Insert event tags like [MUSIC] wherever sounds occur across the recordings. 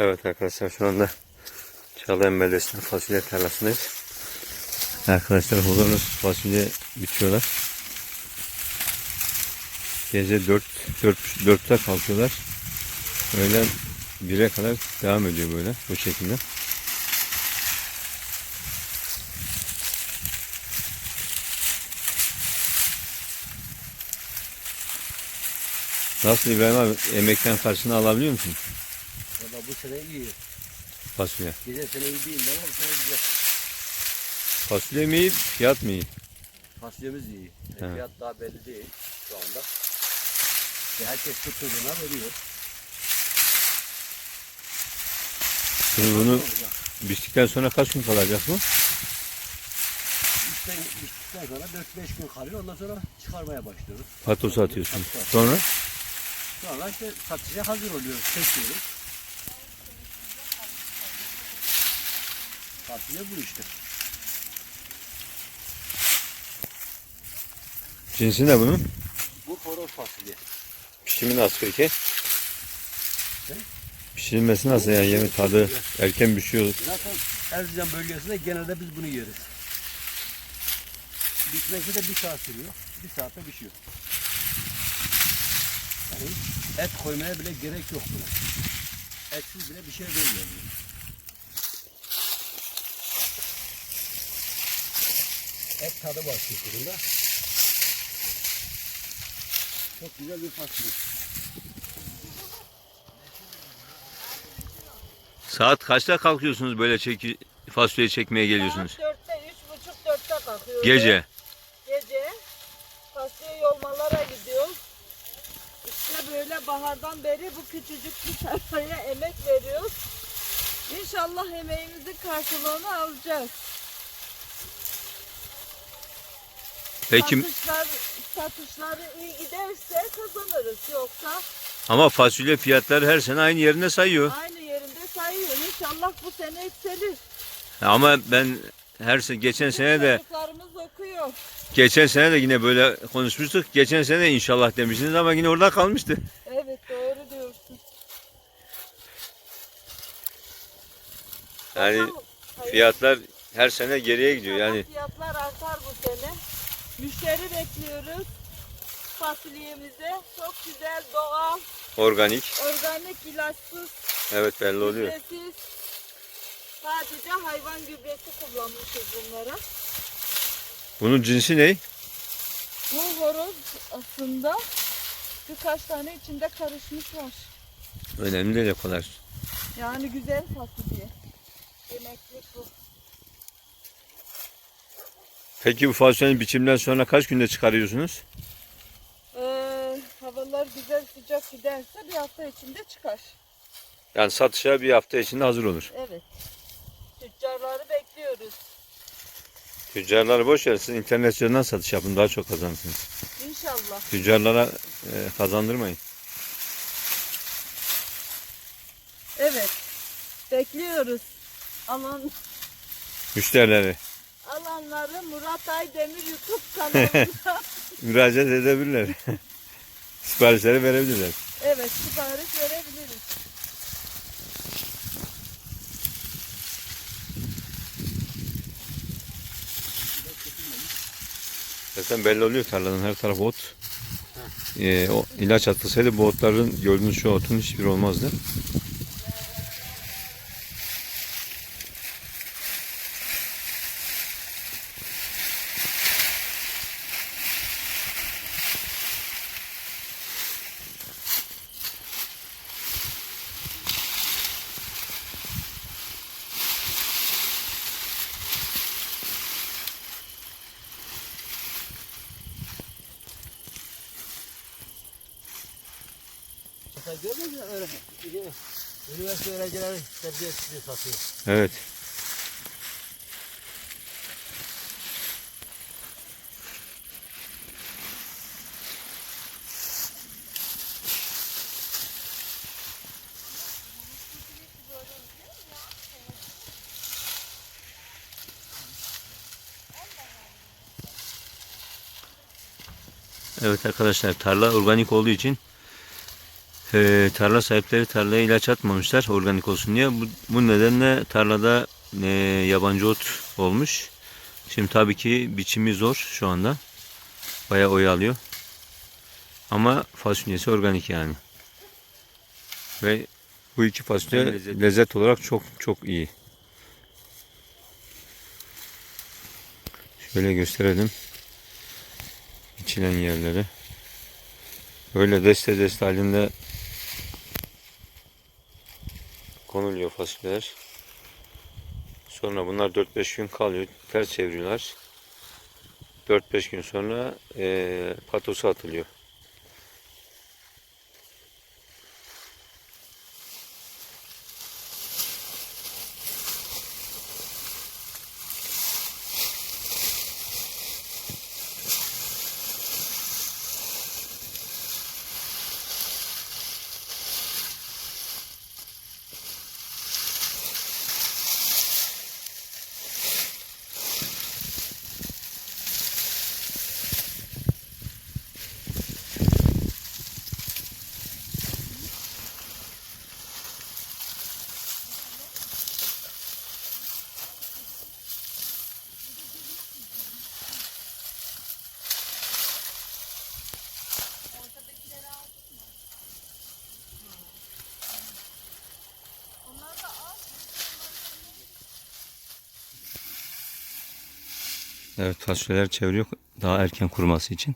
Evet arkadaşlar şu anda Çağlayan Belediyesi'nin fasulye tarlasındayız. Arkadaşlar horoz fasulye biçiyorlar. Gece 4, 4, 4'te kalkıyorlar. Öğlen 1'e kadar devam ediyor böyle bu şekilde. Nasıl İbrahim abi emekten karşını alabiliyor musun Valla bu sene iyi. fasulye? Geçen sene iyi değil ama bu sene güzel. Fasulye mi iyi, fiyat mı iyi? Fasulyemiz iyi. E, Evet. Fiyat daha belli değil şu anda. E, herkes tuttuğuna veriyor. Şimdi bunu biçtikten sonra kaç gün kalacak bu? İşten, içtikten sonra 4-5 gün kalıyor. Ondan sonra çıkarmaya başlıyoruz. Patosu atıyorsun. Sonra Sonra işte satışa hazır oluyoruz. Kesiyoruz. Fasulye bu işte. cinsi ne bunun? Bu horoz fasulye. Pişimi nasıl peki? Ne? Pişirilmesi nasıl yani yemi tadı erken pişiyor. Zaten Erzincan bölgesinde genelde biz bunu yeriz. Bitmesi de bir saat sürüyor. Bir saatte pişiyor. Yani et koymaya bile gerek yok buna. Etsiz bile bir şey vermiyor. Et tadı var şeklinde. Çok güzel bir fasulye. Saat kaçta kalkıyorsunuz böyle çeki, fasulye çekmeye geliyorsunuz? Saat dörtte, üç buçuk dörtte kalkıyoruz. Gece. Gece. Fasulye yolmalara gidiyoruz. İşte böyle bahardan beri bu küçücük bir tarlaya emek veriyoruz. İnşallah emeğimizin karşılığını alacağız. Peki Satışlar, satışları iyi giderse kazanırız. Yoksa ama fasulye fiyatları her sene aynı yerinde sayıyor. aynı yerinde sayıyor. İnşallah bu sene yükselir. Ama ben her sene geçen sene de Çocuklarımız okuyor. geçen sene de yine böyle konuşmuştuk. Geçen sene inşallah demiştiniz ama yine orada kalmıştı. Evet doğru diyorsun. Yani. Hayır. fiyatlar her sene geriye gidiyor yani. Fiyatlar artar bu sene. Müşteri bekliyoruz. Fasulyemize çok güzel doğal, Organik. organik, ilaçsız, Evet belli oluyor. gübresiz. Sadece hayvan gübresi kullanmışız bunlara. Bunun cinsi ne? Bu horoz aslında birkaç tane içinde karışmış var. Önemli değil o kadar. Yani güzel fasulye. Yemeklik bu. Peki bu fasulyenin biçimden sonra kaç günde çıkarıyorsunuz? Ee, havalar güzel sıcak giderse bir hafta içinde çıkar. Yani satışa bir hafta içinde hazır olur. Evet. Tüccarları bekliyoruz. Tüccarları boş ver. Siz internet üzerinden satış yapın. Daha çok kazanırsınız. İnşallah. Tüccarlara e, kazandırmayın. Evet. Bekliyoruz. Alan Müşterileri alanları Murat Aydemir YouTube [LAUGHS] kanalında [LAUGHS] müracaat edebilirler. [LAUGHS] Siparişleri verebilirler. evet sipariş verebiliriz. Zaten belli oluyor tarlanın her tarafı ot. E, o ilaç atılsaydı bu otların gördüğünüz şu otun hiçbir olmazdı. Üniversite öğrencileri sebze çiftliği satıyor. Evet. Evet arkadaşlar tarla organik olduğu için e, tarla sahipleri tarlaya ilaç atmamışlar organik olsun diye. Bu, bu nedenle tarlada e, yabancı ot olmuş. Şimdi tabii ki biçimi zor şu anda. Bayağı oyalıyor. Ama fasulyesi organik yani. Ve bu iki fasulye lezzet olarak çok çok iyi. Şöyle gösterelim. Biçilen yerleri. Böyle deste deste halinde konuluyor fasulyeler. Sonra bunlar 4-5 gün kalıyor. Ters çeviriyorlar. 4-5 gün sonra eee patosu atılıyor. Evet fasulyeler çeviriyor daha erken kuruması için.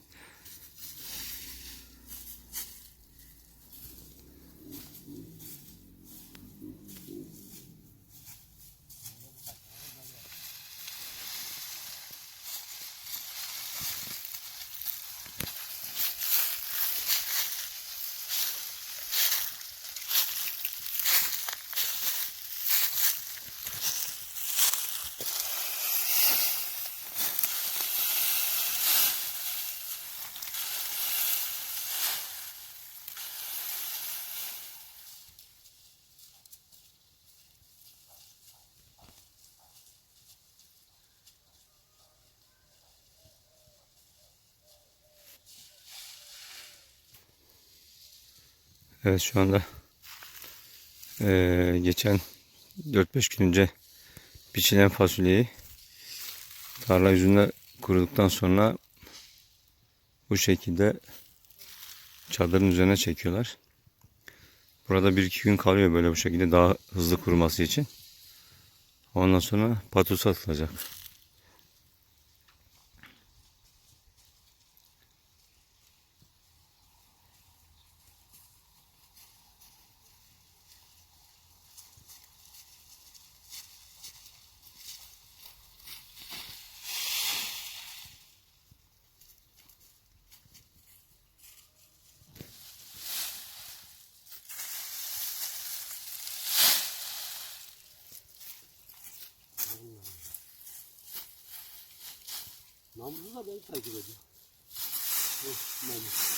Evet şu anda eee, geçen 4-5 gün önce biçilen fasulyeyi tarla yüzünde kuruduktan sonra bu şekilde çadırın üzerine çekiyorlar. Burada 1-2 gün kalıyor böyle bu şekilde daha hızlı kuruması için. Ondan sonra patosu atılacak. Namusu da beni takip ediyor. Oh, namus.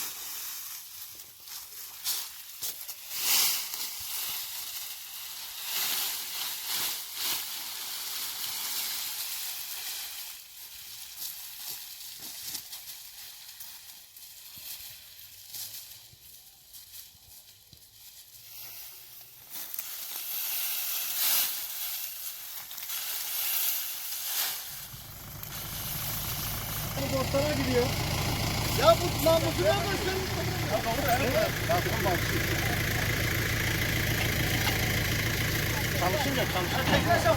Botlara gidiyor. Ya bu namusu ne yapıyorsun? Ya doğru evet. Ya tamam. Çalışınca çalışınca.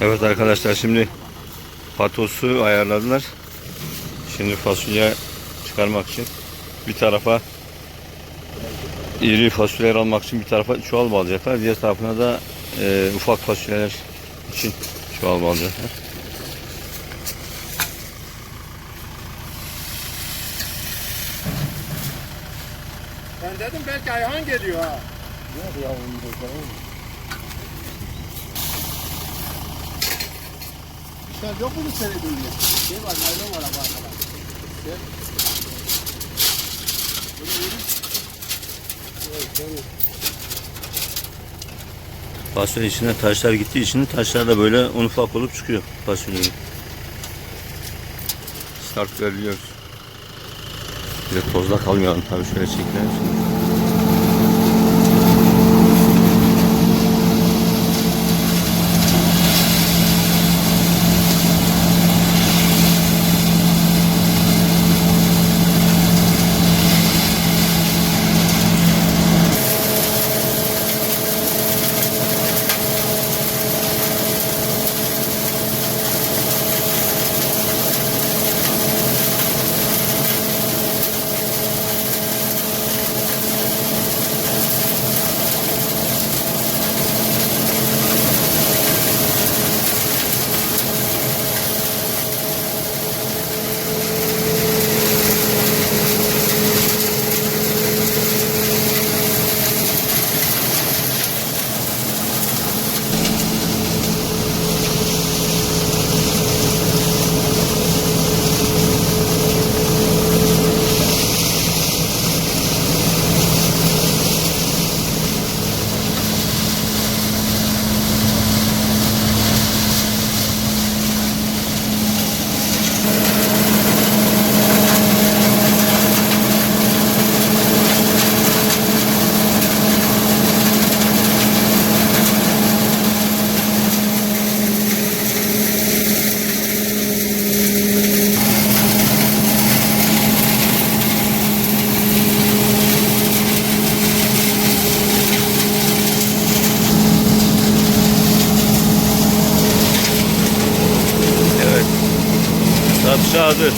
Evet arkadaşlar şimdi patosu ayarladılar. Şimdi fasulye çıkarmak için bir tarafa iri fasulyeler almak için bir tarafa çuval bağlayacaklar. Diğer tarafına da e, ufak fasulyeler için çuval bağlayacaklar. Ben dedim belki Ayhan geliyor ha. Yok ya onu da Sen yok mu seyredin Şey var, naylon var abi arkada. Şey. Bunu verin. Fasulye içine taşlar gittiği için taşlar da böyle un ufak olup çıkıyor fasulyeyi. Start veriliyoruz. Bir de tozda kalmayalım tabii şöyle çekilelim. Hazır.